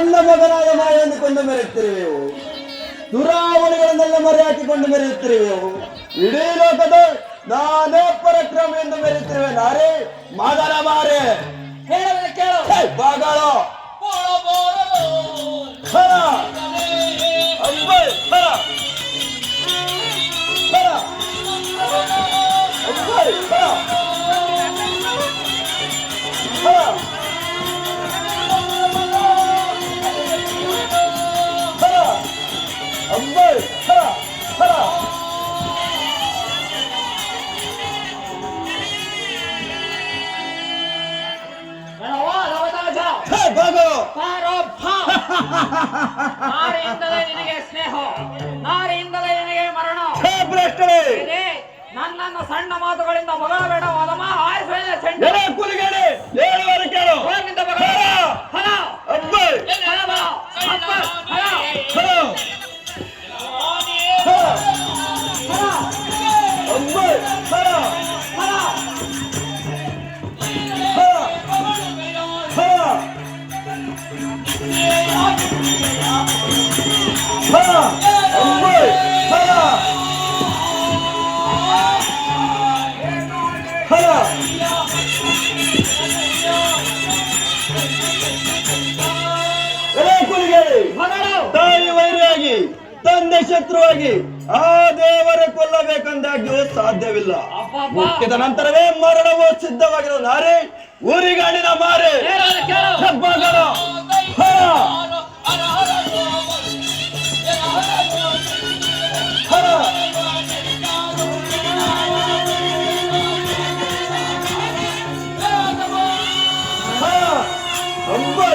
തന്ന മകനായ മായന്ന് കൊണ്ടുവരെ എത്തരുവയോ ദുരാവളികൾ നല്ല മറയാക്കി കൊണ്ടുവരെ എത്തരുവയോ ഇടേ ലോകത്ത് നാനേ പരക്രമം എന്ന് വരുത്തിരുവൻ ആരെ? മാതാരമാരെ. കേളോ കേളോ ನಾರಿಯಿಂದಲೇ ನಿನಗೆ ಸ್ನೇಹ ನಾರಿಯಿಂದಲೇ ನಿನಗೆ ಮರಣ. ನನ್ನನ್ನು ಸಣ್ಣ ಮಾತುಗಳಿಂದ ಮಗಳಬೇಡ ಒದಮ ಆರಿಸುವ ತಾಯಿ ವೈರಿಯಾಗಿ ತಂದೆ ಶತ್ರುವಾಗಿ ಆ ದೇವರ ಕೊಲ್ಲಬೇಕೆಂದಾಗ್ಯೂ ಸಾಧ್ಯವಿಲ್ಲ. ಮುಟ್ಟಿದ ನಂತರವೇ ಮರಣವು ಸಿದ್ಧವಾಗಿರೋ ನಾರಿ ಊರಿಗಾಡಿನ ಮಾರೆ.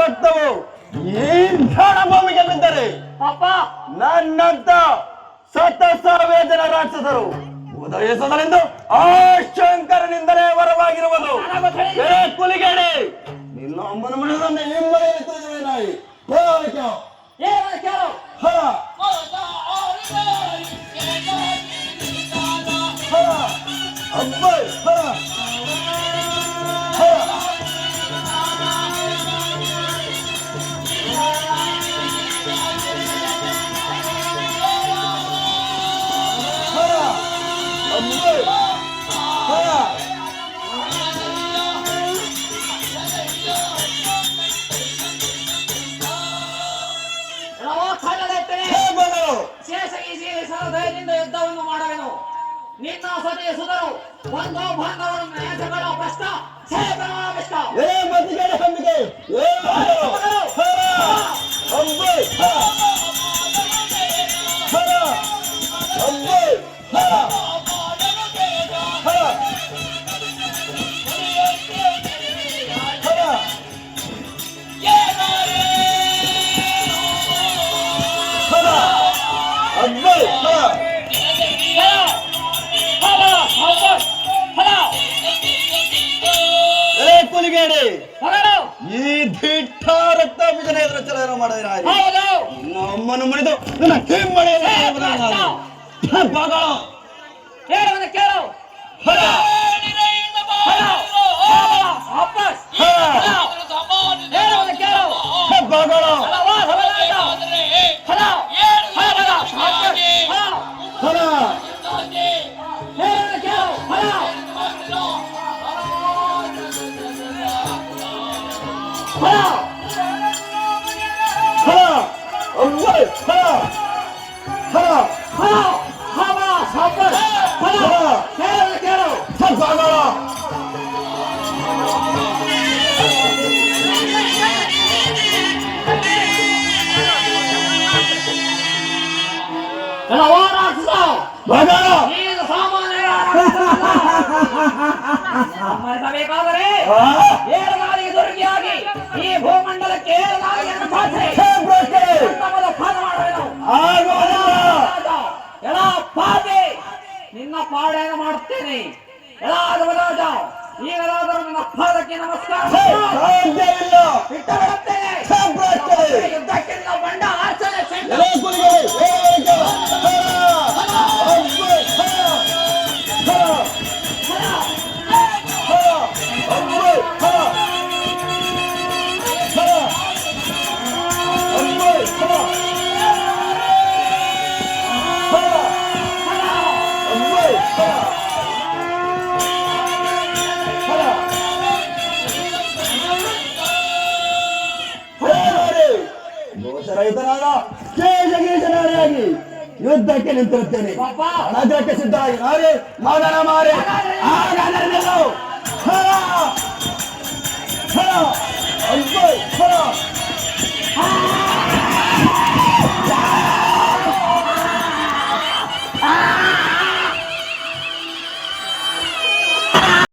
ರಕ್ತವು ಈ ಭೂಮಿಗೆ ಬಿದ್ದರೆ ಪಾಪ. ನನ್ನಂತ ಸತ ಸಾವಿರ ಜನ ರಾಕ್ಷಸರು ಉದಯಿಸದರೆಂದು ಆ ಶಂಕರನಿಂದಲೇ ವರವಾಗಿರುವುದು. ಕುಲಿಗೇಡಿ ನಿನ್ನ ಅಮ್ಮನ ಮನೆಯಲ್ಲಿ ನಿಮ್ಮನೆಯಲ್ಲಿ ತಿಳಿದುವೆ ನಾಯಿ. ನಿನ್ನ ಸತಿಯ ಸುಧರು ಒಂದು ಬಾಂಧವರು ನ್ಯಾಸಗಳ ಭ್ರಷ್ಟ ಸೇವನ ಭ್ರಷ್ಟ ಏ ಮತಿಗಡೆ ಹಮ್ಮಿಗೆ ಹೊರಡು ಈ ದಿಟ್ಟ ರಕ್ತ ಬಿಜನ ಎದುರು ಚಲನ ಮಾಡಿದ್ರೆ ಹೌದು. ಅಮ್ಮನ ಮುರಿದು ನನ್ನ ಕೇರ ಮಗಳು ಹೇಳುವನು ಕೇಳು ಹಲೋ ಫಲ ಹರ ಅಬ್ಬಯ್ ಹರ ಹರ ಫಲ ಹವ ಸಾಂಬಾರ್ ಫಲ ಕೇಳು ಕೇಳು ಸದ್ಭಾಗಣ ಕೆಲವ ರಾಕ್ಷಸ ಭಗಣ ನೀನು ಸಾಮಾನ್ಯ ಈ ಭೂಮಂಡಲ ಉತ್ತಮದ ಪಾದ ನಿನ್ನ ಪಾಡೇನ ಮಾಡುತ್ತೇನೆ. ಎಲ ಧರ್ಮರಾಜ ಈಗಲಾದರೂ ನಿನ್ನ ಪಾದಕ್ಕೆ ನಮಸ್ಕಾರ. ಯುದ್ಧಕ್ಕಿಂತ ದೋಷರಹಿತನಾದ ಕೇಶಗೀಶನಾರಿಯಾಗಿ ಯುದ್ಧಕ್ಕೆ ನಿಂತಿರುತ್ತೇನೆ. ರಣಾಗ್ರಕ್ಕೆ ಸಿದ್ಧರಾಗಿ. ನಾರೇ ಮಗನ ಮಾರೆ. ಹಾಗಾದರೆ ನಿಲ್ಲು. ಹರ. ಹರ. ಅಬ್ಬಯ್ ಹರ. ಹಾ